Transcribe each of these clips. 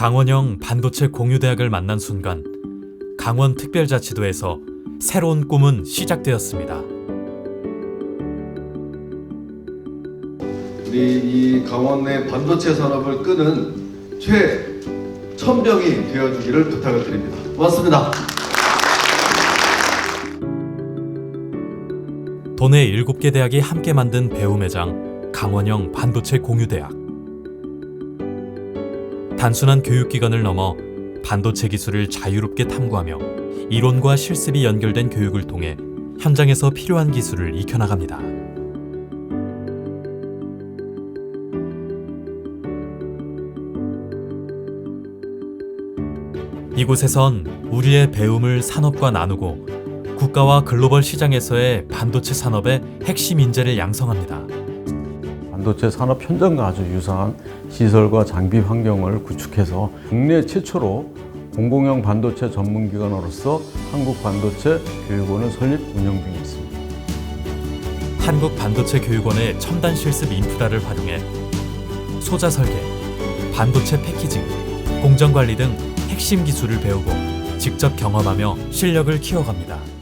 강원형 반도체 공유대학을 만난 순간 강원 특별자치도에서 새로운 꿈은 시작되었습니다. 우리 이 강원의 반도체 산업을 끄는 최천병이 되어주기를 부탁을 드립니다. 고맙습니다. 도내 7개 대학이 함께 만든 배움회장 강원형 반도체 공유대학. 단순한 교육기관을 넘어 반도체 기술을 자유롭게 탐구하며 이론과 실습이 연결된 교육을 통해 현장에서 필요한 기술을 익혀나갑니다. 이곳에선 우리의 배움을 산업과 나누고 국가와 글로벌 시장에서의 반도체 산업의 핵심 인재를 양성합니다. 반도체 산업 현장과 아주 유사한 시설과 장비 환경을 구축해서 국내 최초로 공공형 반도체 전문기관으로서 한국반도체 교육원을 설립 운영 중에 있습니다. 한국 반도체 교육원의 첨단 실습 인프라를 활용해 소자 설계, 반도체 패키징, 공정 관리 등 핵심 기술을 배우고 직접 경험하며 실력을 키워갑니다.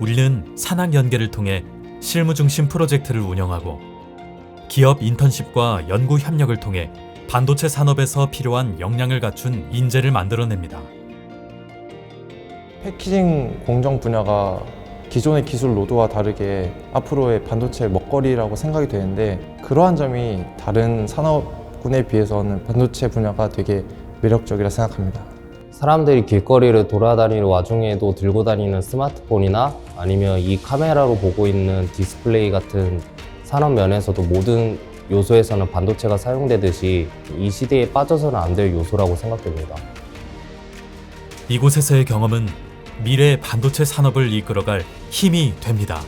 우리는 산학 연계를 통해 실무 중심 프로젝트를 운영하고 기업 인턴십과 연구 협력을 통해 반도체 산업에서 필요한 역량을 갖춘 인재를 만들어냅니다. 패키징 공정 분야가 기존의 기술 로드와 다르게 앞으로의 반도체 먹거리라고 생각이 되는데 그러한 점이 다른 산업군에 비해서는 반도체 분야가 되게 매력적이라 생각합니다. 사람들이 길거리를 돌아다니는 와중에도 들고 다니는 스마트폰이나 아니면 이 카메라로 보고 있는 디스플레이 같은 산업 면에서도 모든 요소에서는 반도체가 사용되듯이 이 시대에 빠져서는 안 될 요소라고 생각됩니다. 이곳에서의 경험은 미래 반도체 산업을 이끌어갈 힘이 됩니다.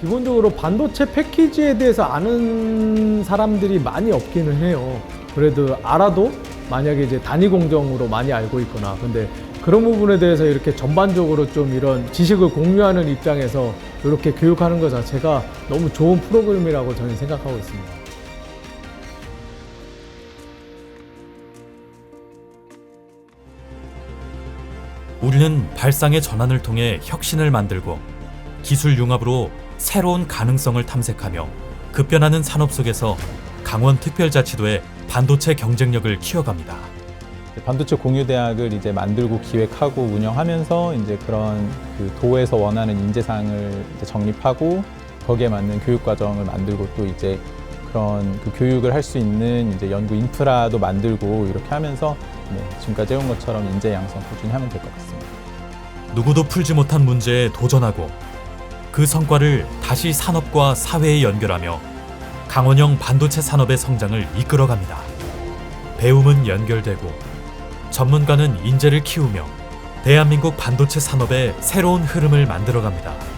기본적으로 반도체 패키지에 대해서 아는 사람들이 많이 없기는 해요. 그래도 알아도 만약에 이제 단위 공정으로 많이 알고 있거나 근데 그런 부분에 대해서 이렇게 전반적으로 좀 이런 지식을 공유하는 입장에서 이렇게 교육하는 것 자체가 너무 좋은 프로그램이라고 저는 생각하고 있습니다. 우리는 발상의 전환을 통해 혁신을 만들고 기술 융합으로 새로운 가능성을 탐색하며 급변하는 산업 속에서 강원특별자치도의 반도체 경쟁력을 키워갑니다. 반도체 공유대학을 이제 만들고 기획하고 운영하면서 이제 그런 그 도에서 원하는 인재상을 이제 정립하고 거기에 맞는 교육 과정을 만들고 또 이제 그런 그 교육을 할 수 있는 이제 연구 인프라도 만들고 이렇게 하면서 네, 지금까지 해온 것처럼 인재 양성 꾸준히 하면 될 것 같습니다. 누구도 풀지 못한 문제에 도전하고 그 성과를 다시 산업과 사회에 연결하며 강원형 반도체 산업의 성장을 이끌어갑니다. 배움은 연결되고 전문가는 인재를 키우며 대한민국 반도체 산업의 새로운 흐름을 만들어갑니다.